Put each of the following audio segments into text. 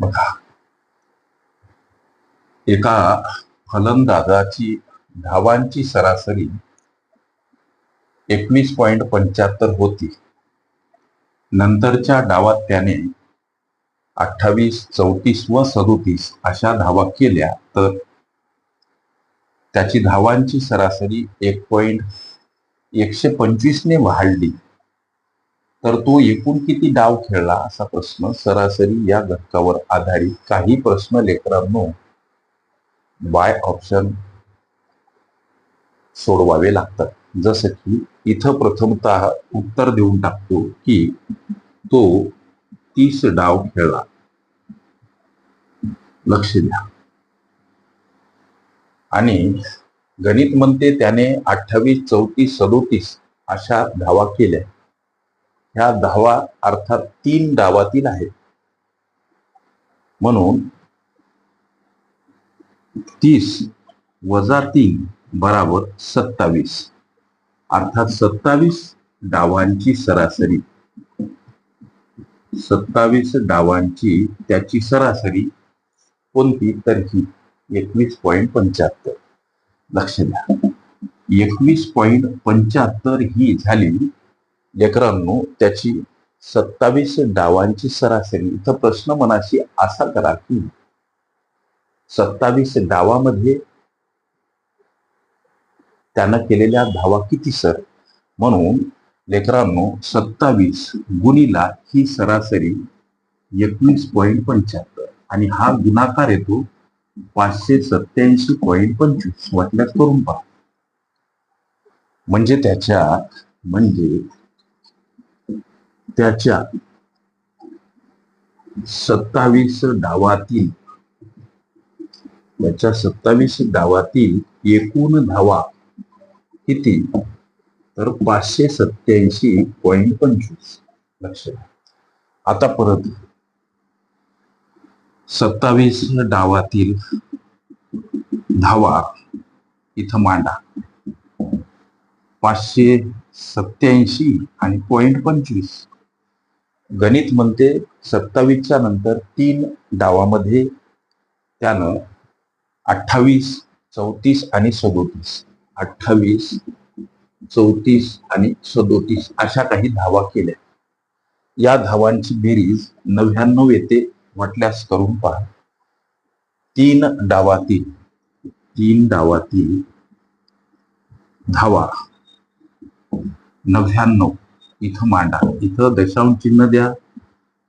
बघा. एका फलंदाजाची धावांची सरासरी एकवीस पॉइंट पंच्याहत्तर होती. नंतरच्या डावात त्याने अठ्ठावीस चौतीस व सदोतीस अशा धावा केल्या तर त्याची धावांची सरासरी एक पॉइंट एकशे पंचवीसने वाढली. तर तो एकूण किती डाव खेळला असा प्रश्न सरासरी या घटकावर आधारित काही प्रश्न लेकरांनो बाय ऑप्शन सोडवावे लागतात. जसं की इथं प्रथमतः उत्तर देऊन टाकतो की तो तीस डाव खेळला. लक्ष द्या. आणि गणित म्हणते त्याने अठ्ठावीस चौतीस सदोतीस अशा धावा केल्या. ह्या धावा अर्थात तीन डावातील आहेत. म्हणून तीस वजा तीन बराबर सत्तावीस. अर्थात सत्तावीस डावांची सरासरी. सत्तावीस डावांची त्याची सरासरी कोणती? तर ही एकवीस पॉईंट पंच्याहत्तर. लक्ष द्या. एकवीस पॉईंट पंच्याहत्तर ही झाली लेकरांनो त्याची सत्तावीस डावांची सरासरी. इथं प्रश्न मनाशी असा करा की सत्तावीस डावामध्ये त्यानं केलेल्या धावा किती सर? म्हणून लेकरांनो सत्तावीस गुणीला ही सरासरी एकवीस पॉईंट पंच्याहत्तर. आणि हा गुणाकार येतो पाचशे सत्याऐंशी पॉईंट पंचवीस. वाटल्यास करून पहा. म्हणजे त्याच्या म्हणजे त्याच्या सत्तावीस डावातील त्याच्या सत्तावीस डावातील एकूण धावा किती? तर पाचशे सत्याऐंशी पॉईंट पंचवीस. लक्ष आता परत सत्तावीस डावातील धावा इथं मांडा. पाचशे सत्याऐंशी आणि पॉईंट पंचवीस. गणित म्हणते सत्तावीसच्या नंतर तीन डावामध्ये त्यानं अठ्ठावीस चौतीस आणि सदोतीस. अठ्ठावीस चौतीस आणि सदोतीस अशा काही धावा केल्या. या धावांची बेरीज नव्याण्णव येते म्हटल्यास करून पहा. तीन डावातील तीन डावातील धावा नव्याण्णव. इथं मांडा. इथं दशांश चिन्ह द्या.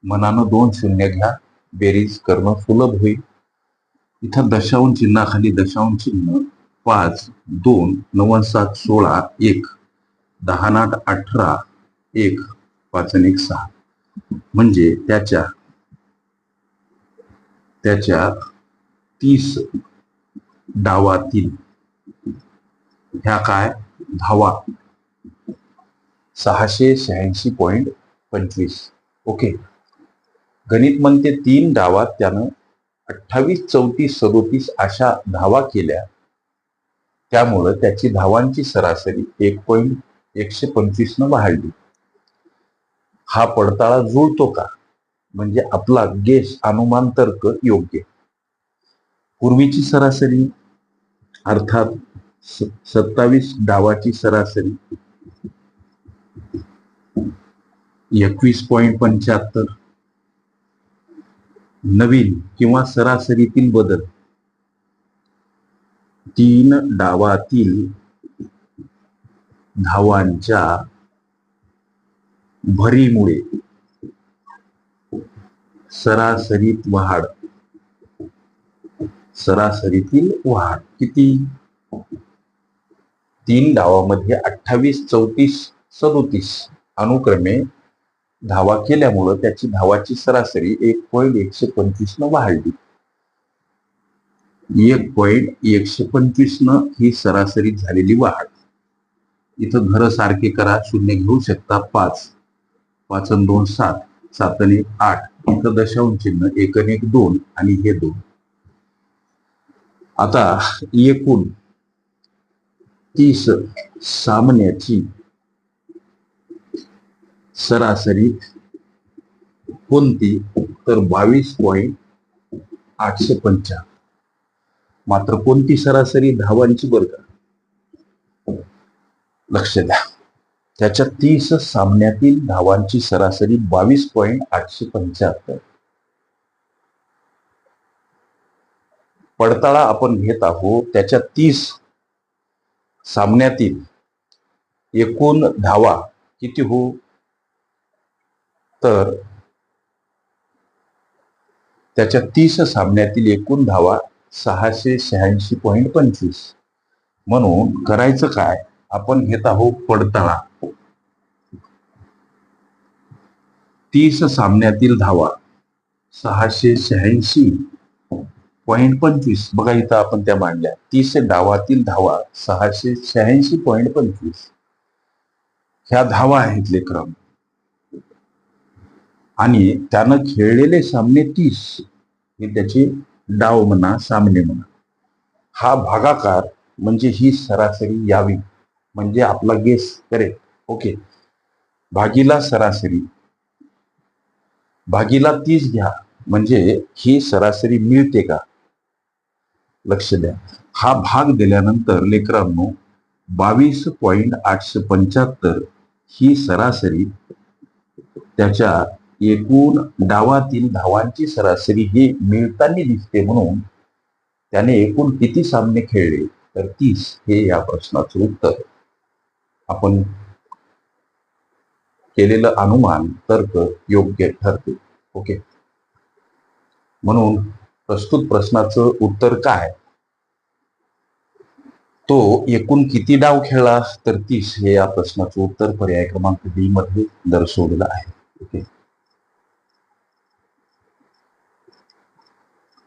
मनानं दोन शून्य घ्या. बेरीज करणं सुलभ होईल. इथं दशांश चिन्हाखाली दशांश चिन्ह. पाच दोन नव्वद सात सोळा एक. दहा नाट अठरा एक पाच एक सहा. म्हणजे त्याच्या त्याच्या तीस डावातील ह्या काय? धावा. सहाशे शहाऐंशी पॉईंट पंचवीस. ओके. गणित म्हणते तीन डावात त्यानं अठ्ठावीस चौतीस सदोतीस अशा धावा केल्या. त्यामुळं त्याची धावांची सरासरी एक पॉईंट एकशे पंचवीस न वाढली. हा पडताळा जुळतो का? म्हणजे आपला गेस अनुमान तर्क योग्य. पूर्वीची सरासरी अर्थात सत्तावीस डावाची सरासरी एकवीस पॉईंट पंच्याहत्तर. नवीन किंवा सरासरीतील बदल. तीन डावातील धावांच्या भरीमुळे सरासरीत वाढ. सरासरीतील वाढ किती? तीन डावामध्ये अठ्ठावीस चौतीस सदोतीस अनुक्रमे धावा केल्यामुळं त्याची धावाची सरासरी एक पॉईंट एकशे पंचवीस न वाढली. एक पॉईंट एकशे पंचवीस न ही सरासरी झालेली वाढ. इथं घर सारखे करा शून्य घेऊ शकता पाच. पाच दोन सात. सात आणि एक आठ. इथं दशांश चिन्ह एक एक दोन आणि हे दोन. आता एकूण तीस सामन्याची सरासरी कोणती? तर बावीस पॉईंट आठशे पंच्याहत्तर मात्र कोणती सरासरी धावांची बरं का? लक्ष द्या. त्याच्या तीस सामन्यातील धावांची सरासरी बावीस पॉईंट आठशे पंच्याहत्तर पडताळा आपण घेत आहोत. त्याच्या तीस सामन्यातील एकूण धावा किती हो? तर त्याच्या तीस सामन्यातील एकूण धावा सहाशे शहाऐंशी पॉईंट पंचवीस. म्हणून करायचं काय? आपण घेत आहोत पडताळा. तीस सामन्यातील धावा सहाशे शहाऐंशी पॉईंट पंचवीस. बघा इथं आपण त्या मांडल्या. तीस डावातील धावा सहाशे शहाऐंशी पॉईंट पंचवीस. ह्या धावा आहेत लेक्रम आणि त्यानं खेळलेले सामने तीस हे त्याचे डाव म्हणा सामने म्हणा. हा भागाकार म्हणजे ही सरासरी यावी म्हणजे आपला गेस करेल. ओके भागीला सरासरी. भागीला तीस घ्या म्हणजे ही सरासरी मिळते का? लक्ष द्या. हा भाग दिल्यानंतर लेकरांनो बावीस पॉईंट आठशे पंच्याहत्तर ही सरासरी त्याच्या एकूण डावातील धावांची सरासरी ही मिळताना दिसते म्हणून त्याने एकूण किती सामने खेळले? तर तीस हे या प्रश्नाचं उत्तर आपण केलेलं अनुमान तर्क योग्य ठरते. ओके? म्हणून प्रस्तुत प्रश्नाचं उत्तर काय? तो एकूण किती डाव खेळला? तर तीस हे या प्रश्नाचं उत्तर पर्याय क्रमांक डी मध्ये दर्शवलेलं आहे. ओके?